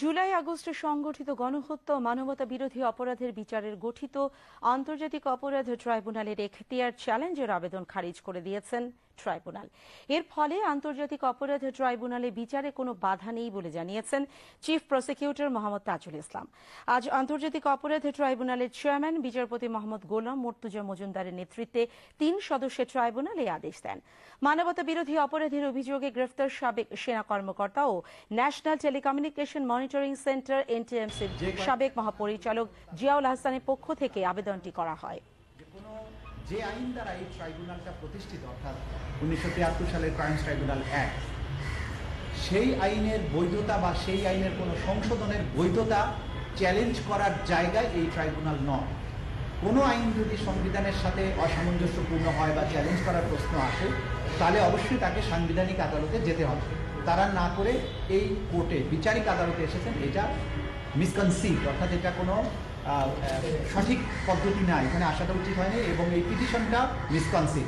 জুলাই আগস্টে সংগঠিত গণহত্যা মানবতা বিরোধী অপরাধের বিচারের গঠিত আন্তর্জাতিক অপরাধ ট্রাইব্যুনালের এখতিয়ার চ্যালেঞ্জের আবেদন খারিজ করে দিয়েছেন ট্রাইব্যুনাল। এর ফলে আন্তর্জাতিক অপরাধ ট্রাইব্যুনালে বিচারে কোনো বাধা নেই বলে জানিয়েছেন চিফ প্রসিকিউটর মোহাম্মদ তাজুল ইসলাম। আজ আন্তর্জাতিক অপরাধ ট্রাইব্যুনালের চেয়ারম্যান বিচারপতি মোহাম্মদ গোলাম মর্তুজা মজুমদারের নেতৃত্বে তিন সদস্যের ট্রাইব্যুনাল এই আদেশ দেন। মানবতা বিরোধী অপরাধের অভিযোগে গ্রেফতার সাবেক সেনা কর্মকর্তা ও ন্যাশনাল টেলিকমিউনিকেশন মনিটরিং সেন্টার এনটিএমসির সাবেক মহাপরিচালক জিয়াউল হাসানের পক্ষ থেকে আবেদনটি করা হয়। যে আইন দ্বারা এই ট্রাইব্যুনালটা প্রতিষ্ঠিত অর্থাৎ উনিশশো তিয়াত্তর সালের ক্রাইমস ট্রাইব্যুনাল অ্যাক্ট সেই আইনের বৈধতা বা সেই আইনের কোনো সংশোধনের বৈধতা চ্যালেঞ্জ করার জায়গায় এই ট্রাইব্যুনাল নয়। কোনো আইন যদি সংবিধানের সাথে অসামঞ্জস্যপূর্ণ হয় বা চ্যালেঞ্জ করার প্রশ্ন আসে তাহলে অবশ্যই তাকে সাংবিধানিক আদালতে যেতে হবে। তারা না করে এই কোর্টে বিচারিক আদালতে এসেছেন, এটা মিসকনসিভ অর্থাৎ এটা কোনো সঠিক পদ্ধতি না, এখানে আসাটা উচিত হয়নি এবং এই পিটিশনটা মিসকনসিভ